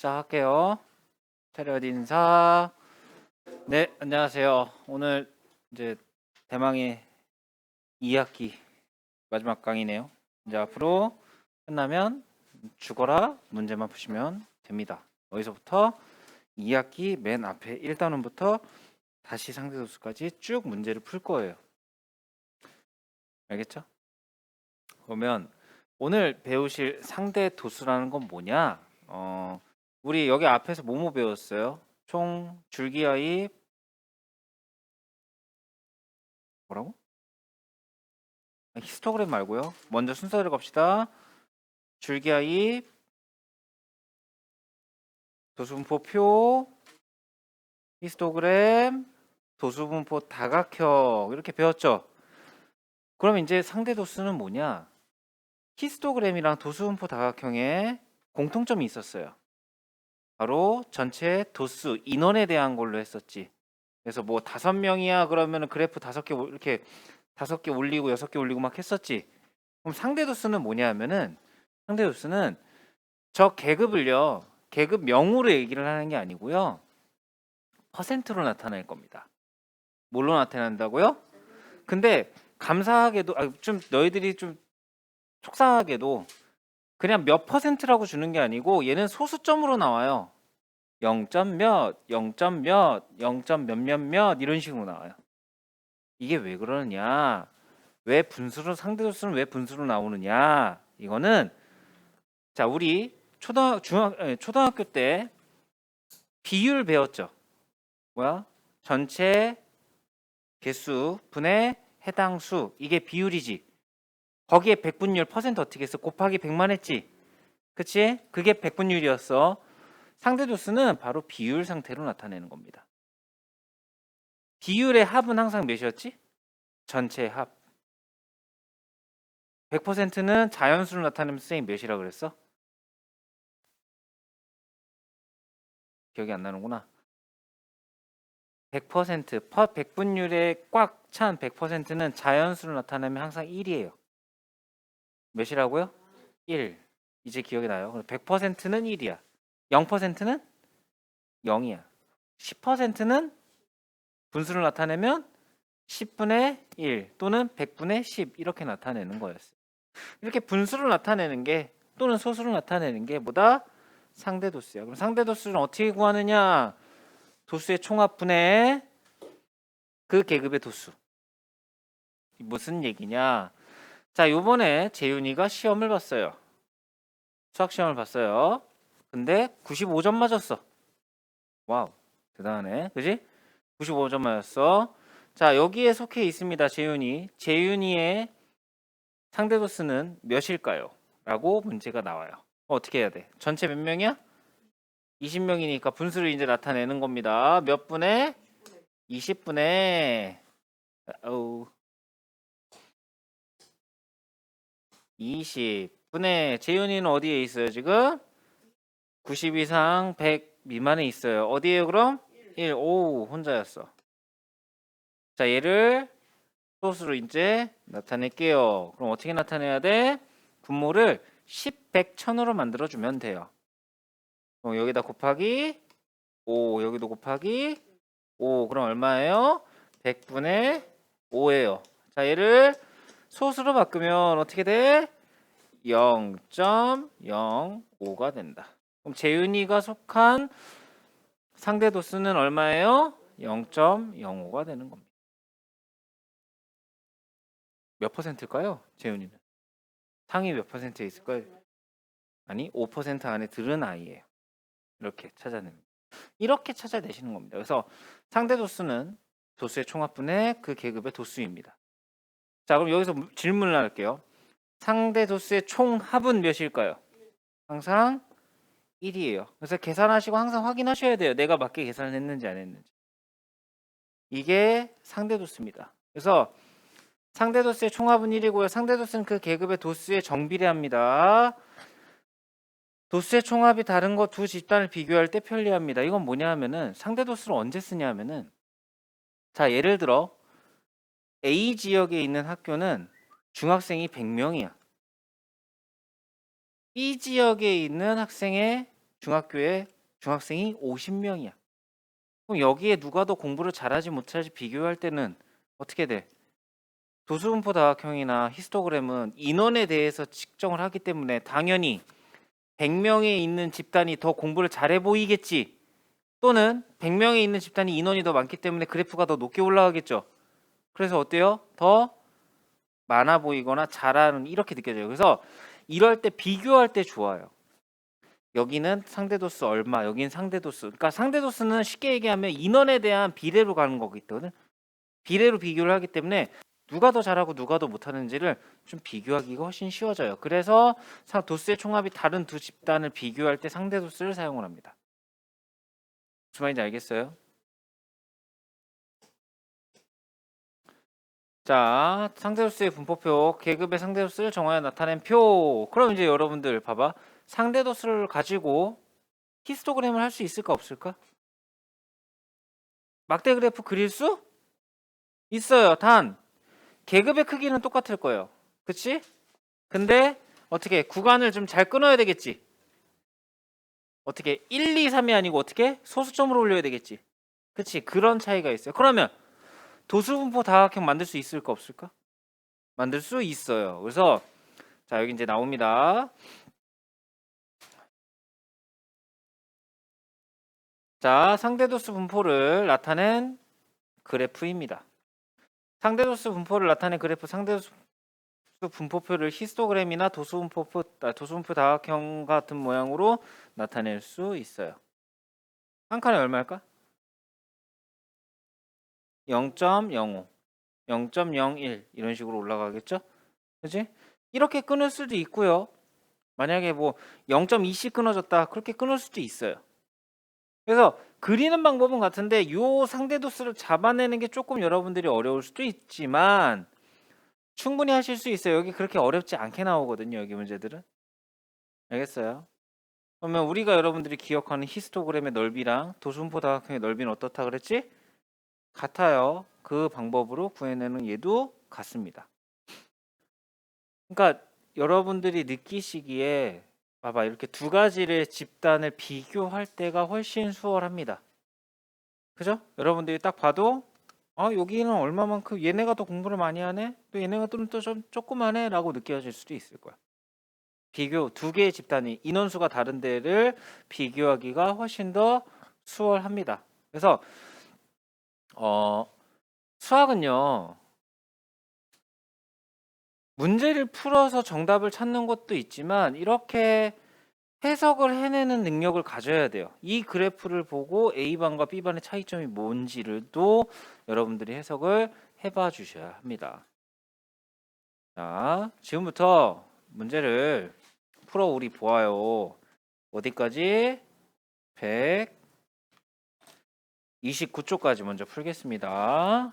자, 할게요. 테레어디 인사. 네, 안녕하세요. 오늘 이제 대망의 2학기 마지막 강의네요. 이제 앞으로 끝나면 죽어라 문제만 푸시면 됩니다. 여기서부터 2학기 맨 앞에 1단원부터 다시 상대도수까지 쭉 문제를 풀 거예요. 알겠죠? 그러면 오늘 배우실 상대 도수라는 건 뭐냐? 어, 우리 여기 앞에서 뭐뭐 배웠어요? 총 줄기하입 뭐라고? 아, 히스토그램 말고요. 먼저 순서대로 갑시다. 줄기하입 도수분포표 히스토그램 도수분포 다각형 이렇게 배웠죠. 그럼 이제 상대 도수는 뭐냐? 히스토그램이랑 도수분포 다각형에 공통점이 있었어요. 바로 전체 도수 인원에 대한 걸로 했었지. 그래서 뭐 다섯 명이야 그러면 그래프 다섯 개 이렇게 다섯 개 올리고 여섯 개 올리고 막 했었지. 그럼 상대 도수는 뭐냐면은 상대 도수는 저 계급을요 계급 명으로 얘기를 하는 게 아니고요 퍼센트로 나타낼 겁니다. 뭘로 나타낸다고요? 근데 감사하게도 아, 좀 너희들이 좀 속상하게도 그냥 몇 퍼센트라고 주는 게 아니고 얘는 소수점으로 나와요. 0점 몇, 0점 몇, 0점 몇몇몇 이런 식으로 나와요. 이게 왜 그러느냐? 왜 분수로 상대 도수는 왜 분수로 나오느냐? 이거는 자 우리 초등 중학 에, 초등학교 때 비율 배웠죠. 뭐야? 전체 개수 분의 해당 수 이게 비율이지. 거기에 백분율 퍼센트 어떻게 했어? 곱하기 100만 했지. 그치? 그게 백분율이었어. 상대 도수는 바로 비율 상태로 나타내는 겁니다. 비율의 합은 항상 몇이었지? 전체 합. 100%는 자연수를 나타내면 쌤이 몇이라 그랬어? 기억이 안 나는구나. 100%퍼 100분율에 꽉 찬 100%는 자연수를 나타내면 항상 1이에요. 몇이라고요? 1. 이제 기억이 나요. 그럼 100%는 1이야. 0%는 0이야. 10%는 분수를 나타내면 10분의 1 또는 100분의 10 이렇게 나타내는 거였어요. 이렇게 분수를 나타내는 게 또는 소수를 나타내는 게 뭐다? 상대도수야. 그럼 상대도수는 어떻게 구하느냐? 도수의 총합분의 그 계급의 도수. 무슨 얘기냐? 자, 요번에 재윤이가 시험을 봤어요. 수학 시험을 봤어요. 근데 95점 맞았어. 와우. 대단하네. 그지? 95점 맞았어. 자, 여기에 속해 있습니다. 재윤이. 재윤이의 상대 도수는 몇일까요? 라고 문제가 나와요. 어떻게 해야 돼? 전체 몇 명이야? 20명이니까 분수를 이제 나타내는 겁니다. 몇 분의? 20분의 어 20분의 재윤이는 어디에 있어요 지금? 90 이상 100 미만에 있어요. 어디에요 그럼? 1. 오 혼자였어. 자 얘를 소수로 이제 나타낼게요. 그럼 어떻게 나타내야 돼? 분모를 10, 100, 1000으로 만들어주면 돼요. 어, 여기다 곱하기 5 여기도 곱하기 5 그럼 얼마예요? 100분의 5예요. 자 얘를 소수로 바꾸면 어떻게 돼? 0.05가 된다. 그럼 재윤이가 속한 상대 도수는 얼마예요? 0.05가 되는 겁니다. 몇 퍼센트일까요? 재윤이는 상위 몇 퍼센트에 있을까요? 아니 5% 안에 들은 아이예요. 이렇게 찾아냅니다. 이렇게 찾아내시는 겁니다. 그래서 상대 도수는 도수의 총합분의 그 계급의 도수입니다. 자, 그럼 여기서 질문을 할게요. 상대 도수의 총 합은 몇일까요? 항상 1이에요. 그래서 계산하시고 항상 확인하셔야 돼요. 내가 맞게 계산을 했는지 안 했는지. 이게 상대 도수입니다. 그래서 상대 도수의 총합은 1이고요. 상대 도수는 그 계급의 도수에 정비례합니다. 도수의 총합이 다른 거 두 집단을 비교할 때 편리합니다. 이건 뭐냐 하면은 상대 도수를 언제 쓰냐 하면은 자, 예를 들어 A 지역에 있는 학교는 중학생이 100명이야. B 지역에 있는 학생의 중학교에 중학생이 50명이야. 그럼 여기에 누가 더 공부를 잘하지 못할지 비교할 때는 어떻게 돼? 도수분포 다각형이나 히스토그램은 인원에 대해서 측정을 하기 때문에 당연히 100명에 있는 집단이 더 공부를 잘해 보이겠지. 또는 100명에 있는 집단이 인원이 더 많기 때문에 그래프가 더 높게 올라가겠죠. 그래서 어때요? 더 많아 보이거나 잘하는 이렇게 느껴져요. 그래서 이럴 때 비교할 때 좋아요. 여기는 상대도수 얼마, 여기는 상대도수. 그러니까 상대도수는 쉽게 얘기하면 인원에 대한 비례로 가는 거기 때문에 비례로 비교를 하기 때문에 누가 더 잘하고 누가 더 못하는지를 좀 비교하기가 훨씬 쉬워져요. 그래서 상- 도수의 총합이 다른 두 집단을 비교할 때 상대도수를 사용을 합니다. 무슨 말인지 알겠어요? 자, 상대도수의 분포표, 계급의 상대도수를 정하여 나타낸 표. 그럼 이제 여러분들 봐봐. 상대도수를 가지고 히스토그램을 할 수 있을까 없을까? 막대 그래프 그릴 수 있어요. 단 계급의 크기는 똑같을 거예요. 그치? 근데 어떻게 구간을 좀 잘 끊어야 되겠지. 어떻게 1, 2, 3이 아니고 어떻게 소수점으로 올려야 되겠지. 그치? 그런 차이가 있어요. 그러면 도수분포 다각형 만들 수 있을까 없을까? 만들 수 있어요. 그래서 자 여기 이제 나옵니다. 자 상대도수 분포를 나타낸 그래프입니다. 상대도수 분포를 나타낸 그래프 상대도수 분포표를 히스토그램이나 도수분포표 아, 도수분포 다각형 같은 모양으로 나타낼 수 있어요. 한 칸에 얼마일까? 0.05, 0.01 이런 식으로 올라가겠죠? 그지? 이렇게 끊을 수도 있고요. 만약에 뭐 0.2씩 끊어졌다 그렇게 끊을 수도 있어요. 그래서 그리는 방법은 같은데 요 상대 도수를 잡아내는 게 조금 여러분들이 어려울 수도 있지만 충분히 하실 수 있어요. 여기 그렇게 어렵지 않게 나오거든요. 여기 문제들은. 알겠어요? 그러면 우리가 여러분들이 기억하는 히스토그램의 넓이랑 도수분포 다각형의 넓이는 어떻다 그랬지? 같아요. 그 방법으로 구해내는 얘도 같습니다. 그러니까 여러분들이 느끼시기에 봐봐 이렇게 두 가지의 집단을 비교할 때가 훨씬 수월합니다. 그죠? 여러분들이 딱 봐도 아 여기는 얼마만큼 얘네가 더 공부를 많이 하네 또 얘네가 좀좀 조그만해 라고 느껴질 수도 있을 거야. 비교 두 개의 집단이 인원수가 다른 데를 비교하기가 훨씬 더 수월합니다. 그래서 어, 수학은요, 문제를 풀어서 정답을 찾는 것도 있지만, 이렇게 해석을 해내는 능력을 가져야 돼요. 이 그래프를 보고 A반과 B반의 차이점이 뭔지를 또 여러분들이 해석을 해봐 주셔야 합니다. 자, 지금부터 문제를 풀어 우리 보아요. 어디까지? 100. 29쪽까지 먼저 풀겠습니다.